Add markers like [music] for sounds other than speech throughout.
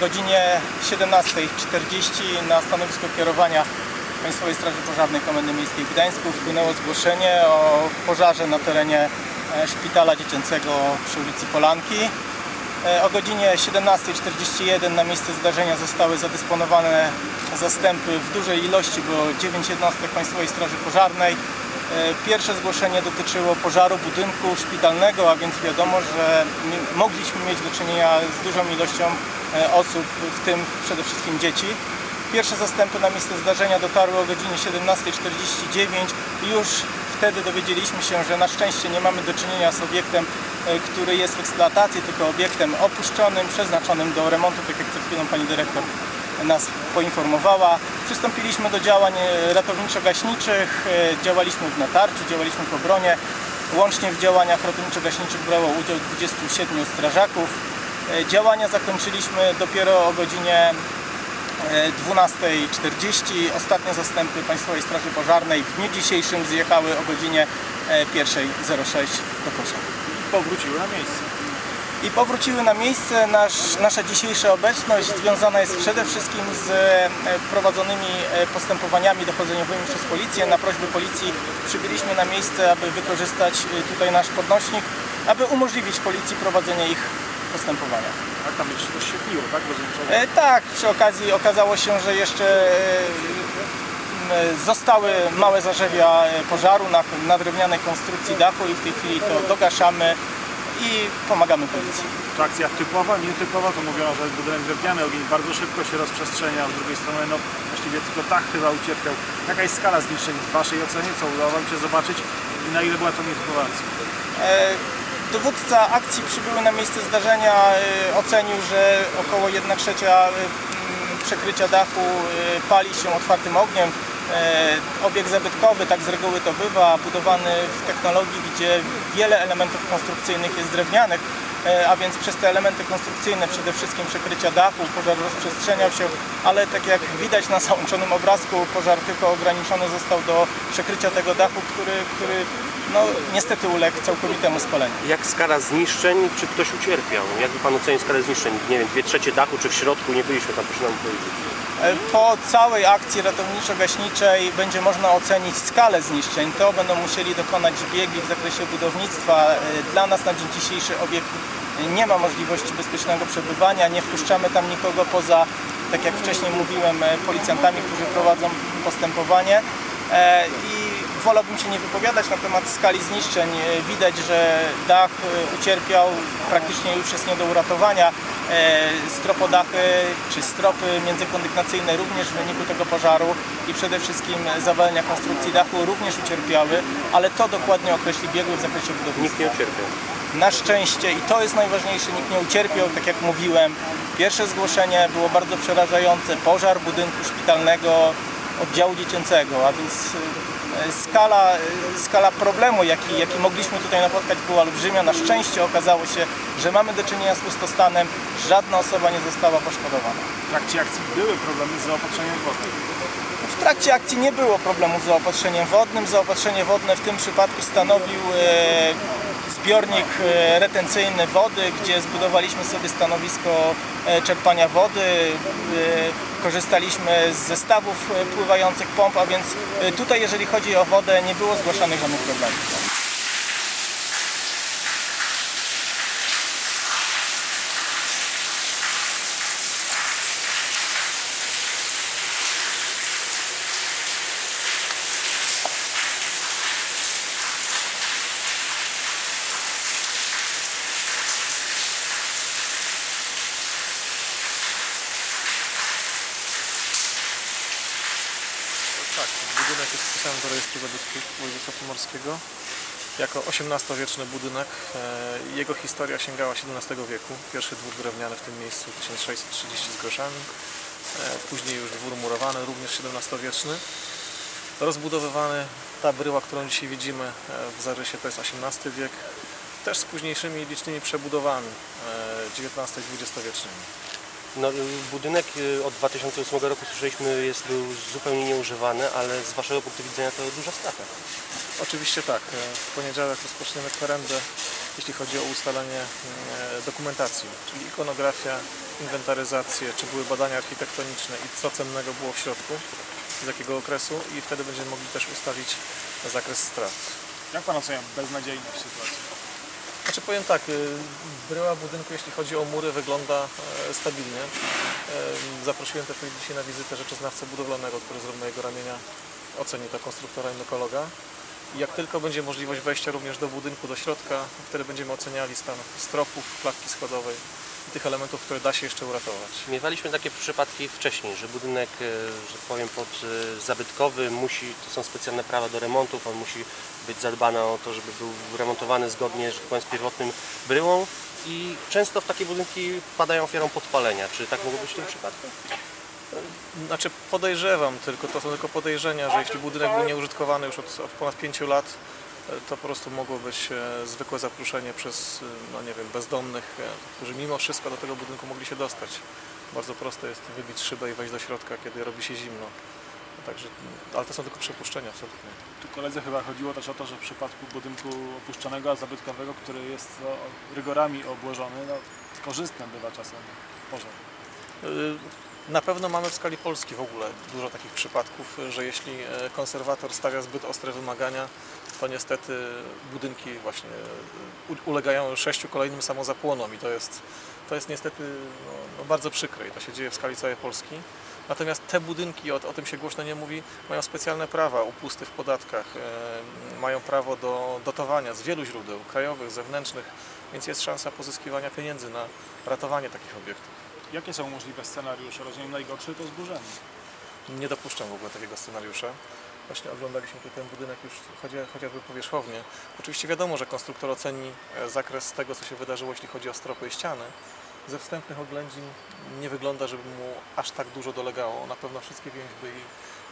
Godzinie 17.40 na stanowisku kierowania Państwowej Straży Pożarnej Komendy Miejskiej w Gdańsku wpłynęło zgłoszenie o pożarze na terenie e, szpitala dziecięcego przy ulicy Polanki. E, O godzinie 17.41 na miejsce zdarzenia zostały zadysponowane zastępy w dużej ilości, było 9 jednostek Państwowej Straży Pożarnej. E, Pierwsze zgłoszenie dotyczyło pożaru budynku szpitalnego, a więc wiadomo, że mogliśmy mieć do czynienia z dużą ilością osób, w tym przede wszystkim dzieci. Pierwsze zastępy na miejsce zdarzenia dotarły o godzinie 17.49 i już wtedy dowiedzieliśmy się, że na szczęście nie mamy do czynienia z obiektem, e, który jest w eksploatacji, tylko obiektem opuszczonym, przeznaczonym do remontu, tak jak przed chwilą pani dyrektor nas poinformowała. Przystąpiliśmy do działań e, ratowniczo-gaśniczych, e, działaliśmy w natarciu, działaliśmy w obronie. Łącznie w działaniach ratowniczo-gaśniczych brało udział 27 strażaków. E, Działania zakończyliśmy dopiero o godzinie e, 12.40. Ostatnie zastępy Państwowej Straży Pożarnej w dniu dzisiejszym zjechały o godzinie e, 1.06 do kosza. powróciły na miejsce. I powróciły na miejsce. Nasz, nasza dzisiejsza obecność związana jest przede wszystkim z e, prowadzonymi e, postępowaniami dochodzeniowymi przez policję. Na prośbę policji przybyliśmy na miejsce, aby wykorzystać e, tutaj nasz podnośnik, aby umożliwić policji prowadzenie ich postępowania. Tak, tam jeszcze coś świetliło, tak? Rozumiem, że... E, Tak, przy okazji okazało się, że jeszcze e, m, zostały małe zarzewia e, pożaru na, na drewnianej konstrukcji dachu i w tej chwili to dogaszamy i pomagamy policji. To akcja typowa, nietypowa, to mówiono, że budynek drewniany, ogień bardzo szybko się rozprzestrzenia, z drugiej strony no właściwie tylko dach chyba ucierpiał. Jaka jest skala zniszczeń w Waszej ocenie? Co udało Wam się zobaczyć i na ile była to nietypowa akcja? E, Dowódca akcji przybyły na miejsce zdarzenia e, ocenił, że około 1 trzecia e, m, przekrycia dachu e, pali się otwartym ogniem. E, Obiekt zabytkowy, tak z reguły to bywa, budowany w technologii, gdzie wiele elementów konstrukcyjnych jest drewnianych, e, a więc przez te elementy konstrukcyjne, przede wszystkim przekrycia dachu, pożar rozprzestrzeniał się, ale tak jak widać na załączonym obrazku, pożar tylko ograniczony został do przekrycia tego dachu, który, który no, niestety uległ całkowitemu spaleniu. Jak skala zniszczeń, czy ktoś ucierpiał? Jakby Pan ocenił skalę zniszczeń? Nie wiem, dwie trzecie dachu, czy w środku? Nie byliśmy tam, proszę nam powiedzieć. E, Po całej akcji ratowniczo-gaśniczej będzie można ocenić skalę zniszczeń. To będą musieli dokonać biegli w zakresie budownictwa. E, Dla nas na dzień dzisiejszy obiekt nie ma możliwości bezpiecznego przebywania. Nie wpuszczamy tam nikogo poza, tak jak wcześniej mówiłem, e, policjantami, którzy prowadzą postępowanie. I wolałbym się nie wypowiadać na temat skali zniszczeń. E, Widać, że dach e, ucierpiał, praktycznie już jest nie do uratowania. E, Stropodachy czy stropy międzykondygnacyjne również w wyniku tego pożaru i przede wszystkim zawalenia konstrukcji dachu również ucierpiały, ale to dokładnie określi biegły w zakresie budownictwa. Nikt nie ucierpiał. Na szczęście, i to jest najważniejsze, nikt nie ucierpiał, tak jak mówiłem. Pierwsze zgłoszenie było bardzo przerażające. Pożar budynku szpitalnego oddziału dziecięcego, a więc skala, skala problemu, jaki, jaki mogliśmy tutaj napotkać, była olbrzymia. Na szczęście okazało się, że mamy do czynienia z pustostanem. Żadna osoba nie została poszkodowana. W trakcie akcji były problemy z zaopatrzeniem wody. W trakcie akcji nie było problemów z zaopatrzeniem wodnym. Zaopatrzenie wodne w tym przypadku stanowił e, zbiornik e, retencyjny wody, gdzie zbudowaliśmy sobie stanowisko e, czerpania wody. Korzystaliśmy z zestawów e, pływających pomp, a więc e, tutaj jeżeli chodzi o wodę nie było zgłaszanych żadnych problemów. Tak, wpisany do rejestru województwa pomorskiego jako XVIII-wieczny budynek. E, Jego historia sięgała XVII wieku. Pierwszy dwór drewniany w tym miejscu 1630 z groszami. E, Później już dwór murowany, również XVII-wieczny. Rozbudowywany, ta bryła, którą dzisiaj widzimy e, w zarysie to jest XVIII wiek. Też z późniejszymi licznymi przebudowami e, XIX i XX-wiecznymi. No, budynek y, od 2008 roku słyszeliśmy jest był zupełnie nieużywany, ale z Waszego punktu widzenia to duża strata. Oczywiście tak. E, W poniedziałek rozpoczniemy kwerendę jeśli chodzi o ustalenie e, dokumentacji, czyli ikonografia, inwentaryzację, czy były badania architektoniczne i co cennego było w środku, z jakiego okresu i wtedy będziemy mogli też ustalić zakres strat. Jak pan ocenia beznadziejność sytuacji? Znaczy powiem tak, y, bryła budynku jeśli chodzi o mury wygląda e, stabilnie. Zaprosiłem też dzisiaj na wizytę rzeczoznawcę budowlanego, który z mojego ramienia oceni to konstruktora i mykologa. Jak tylko będzie możliwość wejścia również do budynku, do środka, wtedy będziemy oceniali stan stropów, klatki schodowej tych elementów, które da się jeszcze uratować. Miewaliśmy takie przypadki wcześniej, że budynek, e, że tak powiem, pod e, zabytkowy musi, to są specjalne prawa do remontów, on musi być zadbany o to, żeby był remontowany zgodnie, że tak powiem, z pierwotnym bryłą i często w takie budynki padają ofiarą podpalenia. Czy tak mogło być w tym przypadku? Znaczy podejrzewam tylko, to są tylko podejrzenia, że jeśli budynek był nieużytkowany już od, od ponad 5 lat, e, to po prostu mogło być zwykłe zapruszenie przez, no nie wiem, bezdomnych, e, którzy mimo wszystko do tego budynku mogli się dostać. Bardzo prosto jest wybić szybę i wejść do środka, kiedy robi się zimno. Także, ale to są tylko przypuszczenia absolutnie. Tu koledze chyba chodziło też o to, że w przypadku budynku opuszczonego, a zabytkowego, który jest no, rygorami obłożony, no, korzystny bywa czasem pożar. Y, Na pewno mamy w skali Polski w ogóle dużo takich przypadków, że jeśli e, konserwator stawia zbyt ostre wymagania, to niestety budynki właśnie e, ulegają sześciu kolejnym samozapłonom i to jest, to jest niestety no, no bardzo przykre i to się dzieje w skali całej Polski. Natomiast te budynki, o, o tym się głośno nie mówi, mają specjalne prawa, upusty w podatkach, e, mają prawo do dotowania z wielu źródeł, krajowych, zewnętrznych, więc jest szansa pozyskiwania pieniędzy na ratowanie takich obiektów. Jakie są możliwe scenariusze? Rozumiem, najgorszy to zburzenie. Nie dopuszczam w ogóle takiego scenariusza. Właśnie oglądaliśmy tu ten budynek już chocia- chociażby powierzchownie. Oczywiście wiadomo, że konstruktor oceni e, zakres tego, co się wydarzyło, jeśli chodzi o stropy i ściany. Ze wstępnych oględzin nie wygląda, żeby mu aż tak dużo dolegało. Na pewno wszystkie więźby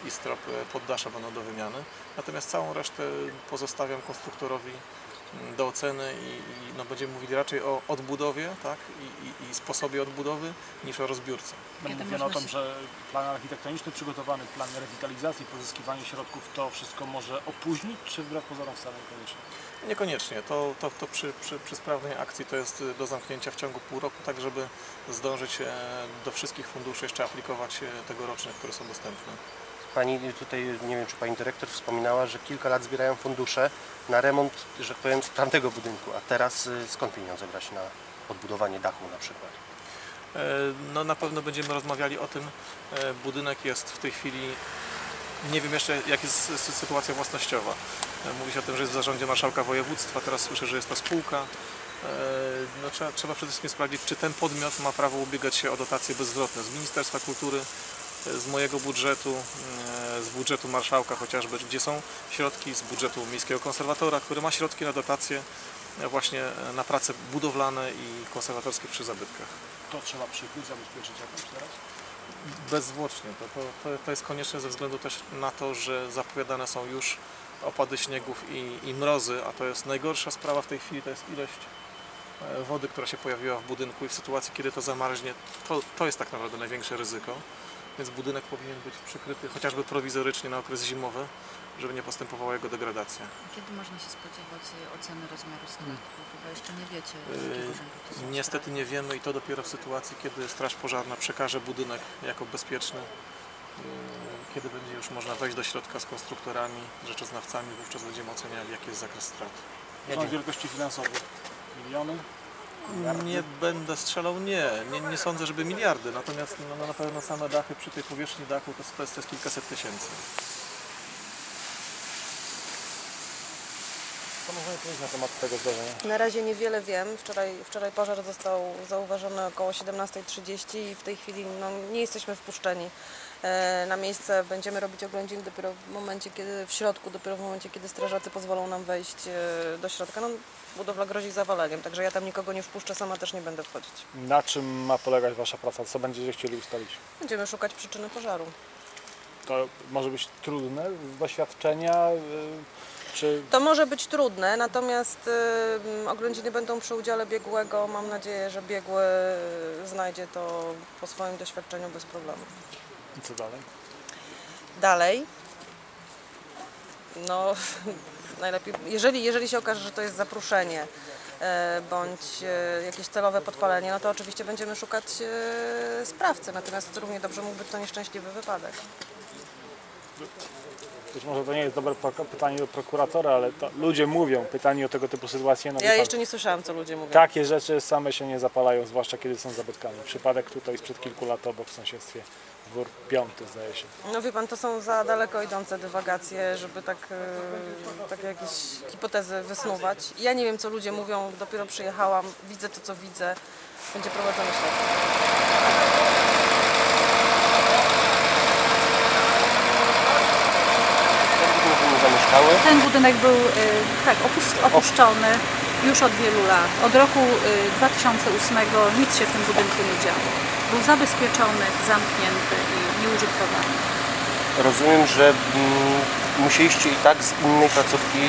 i, i strop e, poddasza będą do wymiany. Natomiast całą resztę pozostawiam konstruktorowi do oceny i, i no, będziemy mówili raczej o odbudowie tak? I, i, i sposobie odbudowy niż o rozbiórce. No, Kiedy mówiono o tym, że plan architektoniczny przygotowany, plan rewitalizacji, pozyskiwanie środków, to wszystko może opóźnić, czy wbrew pozorom wcale niekoniecznie? Niekoniecznie. To, to, to przy, przy, przy sprawnej akcji to jest y, do zamknięcia w ciągu pół roku, tak żeby zdążyć e, do wszystkich funduszy jeszcze aplikować e, tegorocznych, które są dostępne. Pani tutaj, nie wiem czy Pani Dyrektor wspominała, że kilka lat zbierają fundusze na remont, że tak powiem, tamtego budynku, a teraz y, skąd pieniądze brać na odbudowanie dachu na przykład? E, No na pewno będziemy rozmawiali o tym. E, Budynek jest w tej chwili, nie wiem jeszcze jak jest sy- sytuacja własnościowa. E, Mówi się o tym, że jest w zarządzie marszałka województwa, teraz słyszę, że jest to spółka. No, trzeba, trzeba przede wszystkim sprawdzić, czy ten podmiot ma prawo ubiegać się o dotacje bezzwrotne z Ministerstwa Kultury, z mojego budżetu, e, z budżetu marszałka chociażby, gdzie są środki z budżetu Miejskiego Konserwatora, który ma środki na dotacje e, właśnie e, na prace budowlane i konserwatorskie przy zabytkach. To trzeba przykuć, zabezpieczyć jakoś teraz? Bezzwłocznie. To, to, to, jest konieczne ze względu też na to, że zapowiadane są już opady śniegów i, i mrozy, a to jest najgorsza sprawa w tej chwili, to jest ilość wody, która się pojawiła w budynku i w sytuacji, kiedy to zamarznie, to, to jest tak naprawdę największe ryzyko. Więc budynek powinien być przykryty chociażby prowizorycznie na okres zimowy, żeby nie postępowała jego degradacja. Kiedy można się spodziewać y, oceny rozmiaru strat? Bo chyba jeszcze nie wiecie, z Yy, jakiego rzędu to są Niestety nie wiemy i to dopiero w sytuacji, kiedy Straż Pożarna przekaże budynek jako bezpieczny, yy, kiedy będzie już można wejść do środka z konstruktorami, rzeczoznawcami, wówczas będziemy oceniali jaki jest zakres strat. Są wielkości finansowe? Miliony? Nie będę strzelał, nie. nie. Nie sądzę, żeby miliardy, natomiast no, na pewno same dachy przy tej powierzchni dachu to jest, jest kilkaset tysięcy. Co można powiedzieć na temat tego zdarzenia? Na razie niewiele wiem. Wczoraj, wczoraj pożar został zauważony około 17.30 i w tej chwili no, nie jesteśmy wpuszczeni e, na miejsce. Będziemy robić oględziny dopiero w momencie, kiedy w środku, dopiero w momencie, kiedy strażacy pozwolą nam wejść e, do środka. No, budowla grozi zawaleniem, także ja tam nikogo nie wpuszczę, sama też nie będę wchodzić. Na czym ma polegać Wasza praca? Co będziecie chcieli ustalić? Będziemy szukać przyczyny pożaru. To może być trudne doświadczenia, y, czy To może być trudne, natomiast y, oględziny będą przy udziale biegłego. Mam nadzieję, że biegły znajdzie to po swoim doświadczeniu bez problemu. co dalej? Dalej. No, [laughs] najlepiej, jeżeli, jeżeli się okaże, że to jest zapruszenie e, bądź e, jakieś celowe podpalenie, no to oczywiście będziemy szukać e, sprawcy, natomiast równie dobrze mógł być to nieszczęśliwy wypadek. Być może to nie jest dobre pytanie do prokuratora, ale ludzie mówią, pytanie o tego typu sytuacje. No Ja pan, jeszcze nie słyszałam, co ludzie mówią. Takie rzeczy same się nie zapalają, zwłaszcza kiedy są zabytkami. Przypadek tutaj sprzed kilku lat obok w sąsiedztwie, dwór piąty zdaje się. No wie pan, to są za daleko idące dywagacje, żeby tak, e, tak jakieś hipotezy wysnuwać. Ja nie wiem, co ludzie mówią, dopiero przyjechałam, widzę to, co widzę. Będzie prowadzone śledztwo. Ten budynek był y, tak, opus- opuszczony już od wielu lat. Od roku y, 2008 nic się w tym budynku nie działo. Był zabezpieczony, zamknięty i nieużytkowany. Rozumiem, że mm, musieliście i tak z innej placówki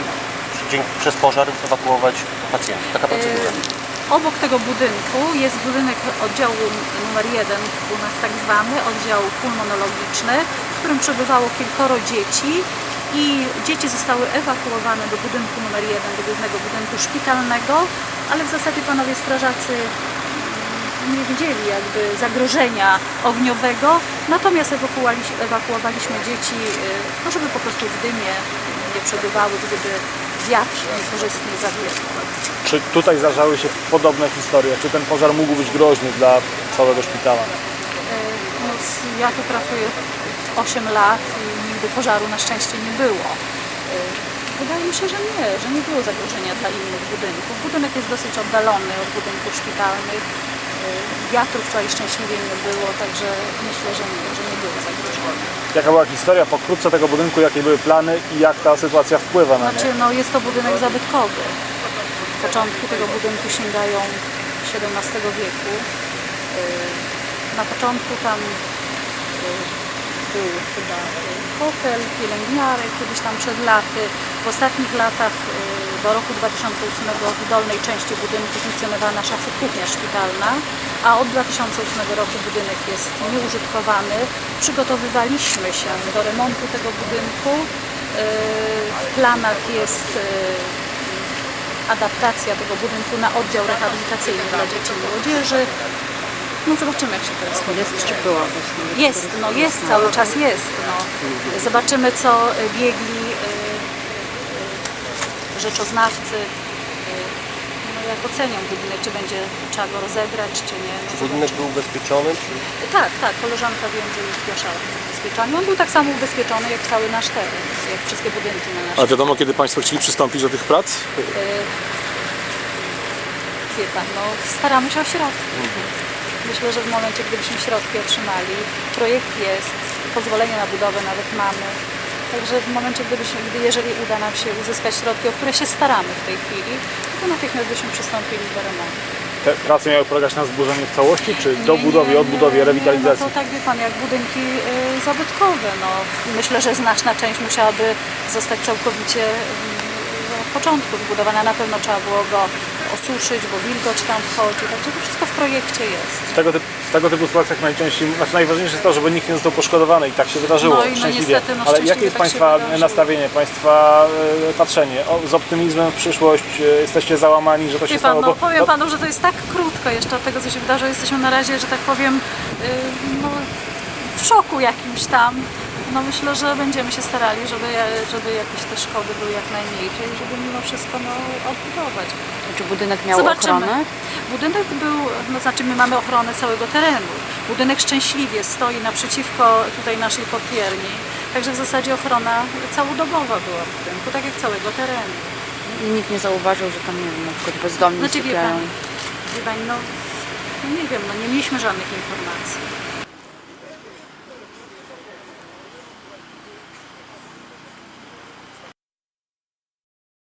dzięki, przez pożar ewakuować pacjentów. Taka procedura. Obok tego budynku jest budynek oddziału numer 1, u nas tak zwany, oddział pulmonologiczny, w którym przebywało kilkoro dzieci i dzieci zostały ewakuowane do budynku numer 1, do głównego budynku szpitalnego, ale w zasadzie panowie strażacy nie widzieli jakby zagrożenia ogniowego, natomiast ewakuowaliśmy, dzieci, y, no żeby po prostu w dymie nie przebywały, gdyby wiatr niekorzystnie zawiewał. Czy tutaj zdarzały się podobne historie? Czy ten pożar mógł być groźny dla całego szpitala? No, s- ja tu pracuję 8 lat i nigdy pożaru na szczęście nie było. Y, Wydaje mi się, że nie, że nie było zagrożenia dla innych budynków. Budynek jest dosyć oddalony od budynków szpitalnych. Y, Wiatrów tutaj szczęśliwie nie było, także myślę, że nie, że nie było zagrożenia. Jaka była historia pokrótce tego budynku, jakie były plany i jak ta sytuacja wpływa na nie? Znaczy, no jest to budynek zabytkowy. Początki tego budynku sięgają XVII wieku. Yy, Na początku tam był chyba yy, hotel, pielęgniarek, kiedyś tam przed laty. W ostatnich latach yy, do roku 2008 w dolnej części budynku funkcjonowała nasza kuchnia szpitalna, a od 2008 roku budynek jest nieużytkowany. Przygotowywaliśmy się do remontu tego budynku. Yy, W planach jest adaptacja tego budynku na oddział rehabilitacyjny dla dzieci i młodzieży. No zobaczymy jak się teraz Jest czy była właśnie? jest, no jest, cały czas jest. No. Zobaczymy, co y, biegli y, y, rzeczoznawcy, no, jak ocenią budynek, czy będzie trzeba go rozebrać, czy nie. No, Budynek był ubezpieczony, czy tak, tak, koleżanka wiem, że już zgłaszała ubezpieczenie. On był tak samo ubezpieczony jak cały nasz teren, jak wszystkie budynki na naszym A wiadomo, kiedy Państwo chcieli przystąpić do tych prac? Wie pan, no staramy się o środki. Myślę, że w momencie, gdybyśmy środki otrzymali, projekt jest, pozwolenie na budowę nawet mamy. Także w momencie, gdybyśmy, gdy jeżeli uda nam się uzyskać środki, o które się staramy w tej chwili, to natychmiast byśmy przystąpili do remontu. Te prace miały polegać na zburzeniu w całości, czy Nie, dobudowie, nie, odbudowie, rewitalizacji? No to tak wie pan, jak budynki y, zabytkowe. No. Myślę, że znaczna część musiałaby zostać całkowicie y, od początku wybudowana. Na pewno trzeba było go osuszyć, bo wilgoć tam wchodzi. Także to wszystko w projekcie jest. W tego, typu, w tego typu sytuacjach najczęściej, znaczy najważniejsze jest to, żeby nikt nie został poszkodowany i tak się wydarzyło, No i no niestety, no Ale jakie jest tak Państwa nastawienie, Państwa e, patrzenie? O, z optymizmem w przyszłość e, jesteście załamani, że to się Wie stało? pan, no, Bo- powiem no, panu, że to jest tak krótko jeszcze od tego, co się wydarzyło. Jesteśmy na razie, że tak powiem, y, no, w szoku jakimś tam. No myślę, że będziemy się starali, żeby, żeby jakieś te szkody były jak najmniejsze i żeby mimo wszystko no, odbudować. Czy budynek miał Zobaczymy. ochronę? Budynek był, no znaczy my mamy ochronę całego terenu. Budynek szczęśliwie stoi naprzeciwko tutaj naszej portierni. Także w zasadzie ochrona całodobowa była w budynku, tak jak całego terenu. Nikt nie zauważył, że tam, nie wiem, na przykład bezdomni Znaczy wie sypiają. pan, wie pani, no, no nie wiem, no nie mieliśmy żadnych informacji.